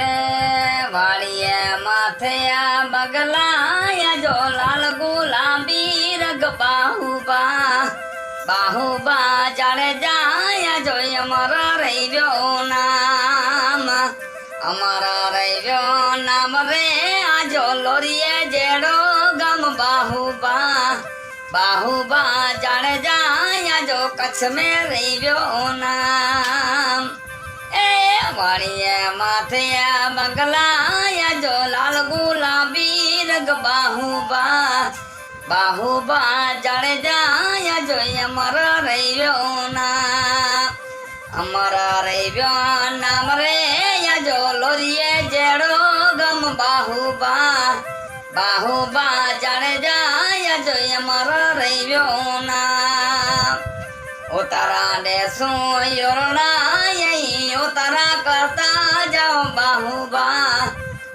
के वालिए माथे बगला या जो लाल गुलाबी रग बाहूबा। बाहूबा जड़े जाया जो अमर रही जो नाम। अमर रही जो नाम रे आज लोरिए जेड़ो गम बाहूबा। बाहूबा जड़े जाया जो कच्छ में रही जो नाम। વાણીએ માથે બંગલાયા જો લાલ ગુલાબી રગ બાહુ બા બાહુ બા જળે જાયા જો અમારા રહ્યો ના. અમારા રહ્યો નામ રે જો લોરીએ જેડો ગમ બાહુ બા બાહુ બા જળે જાયા જો અમારા રહ્યો ના. ઉતારા ને શું યોરણા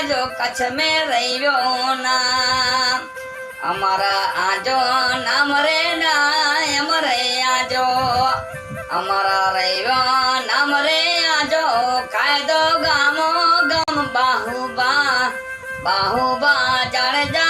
જાય જો કચ્છ મેં રહીવ્યો નામ અમારા આજો નામ રે નામ રે આજો અમારા રહીવ્યો નામ રે આજો કાયદો ગામો ગમ બાહુબા બાહુબા જાણે જા